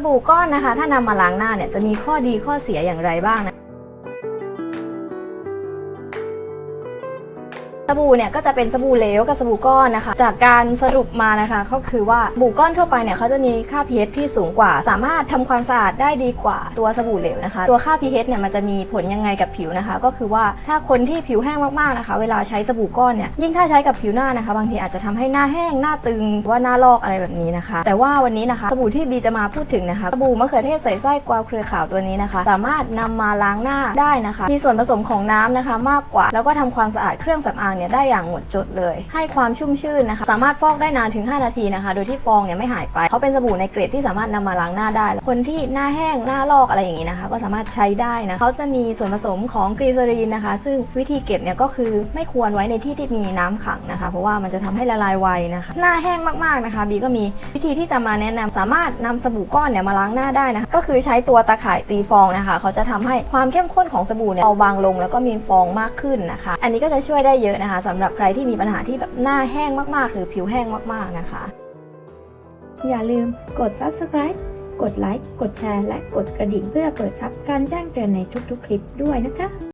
สบู่ก้อนนะคะ ถ้านำมาล้างหน้าเนี่ยจะมีข้อดีข้อเสียอย่างไรบ้างนะ สบู่เนี่ยก็จะเป็นสบู่เหลวกับสบู่ก้อนนะคะ จากการสรุปมานะคะ ก็คือว่าสบู่ก้อนทั่วไปเนี่ยเขาจะมีค่า pH ที่สูงกว่า สามารถทำความสะอาดได้ดีกว่าตัวสบู่เหลวนะคะ ตัวค่า pH เนี่ยมันจะมีผลยังไงกับผิวนะคะ ก็คือว่าถ้าคนที่ผิวแห้งมากๆนะคะ เวลาใช้สบู่ก้อนเนี่ยยิ่งถ้าใช้กับผิวหน้านะคะ บางทีอาจจะทำให้หน้าแห้งหน้าตึงว่าหน้าลอกอะไรแบบนี้นะคะ แต่ว่าวันนี้นะคะสบู่ที่บีจะมาพูดถึงนะคะสบู่มะเขือเทศใส่ไส้กวาวเครือขาวตัวนี้นะคะ สามารถนำมาล้างหน้าได้นะคะ มีส่วนผสมของน้ำนะคะ มากกว่า แล้วก็ทำความสะอาดเครื่องสำอางเนี่ยได้อย่างหมดจดเลย ให้ความชุ่มชื่นนะคะ สามารถฟอกได้นานถึง 5 นาทีนะคะ โดยที่ฟองเนี่ยไม่หายไปเขาเป็นสบู่ในเกรดที่สามารถนำมาล้างหน้าได้ คนที่หน้าแห้งหน้าลอกอะไรอย่างนี้นะคะ ก็สามารถใช้ได้นะเขาจะมีส่วนผสมของกรีซารีนนะคะ ซึ่งวิธีเก็บเนี่ยก็คือไม่ควรไว้ในที่ที่มีน้ำขังนะคะ เพราะว่ามันจะทำให้ละลายไวนะคะหน้าแห้งมากๆนะคะบีก็มีวิธีที่จะมาแนะนำสามารถนำสบู่ก้อนเนี่ยมาล้างหน้าได้นะคะก็คือใช้ตัวตะข่ายตีฟองนะคะเขาจะทำให้ความเข้มข้นของสบู่เนี่ยเบาบางลง แล้วก็มีฟองมากขึ้นนะคะ อันนี้ก็จะช่วยได้เยอะนะนะคะสำหรับใครที่มีปัญหาที่แบบหน้าแห้งมากๆ หรือผิวแห้งมากๆนะคะ อย่าลืมกด subscribe กดไลค์ กดแชร์ และกดกระดิ่งเพื่อเปิดรับการแจ้งเตือนในทุกๆ คลิปด้วยนะคะ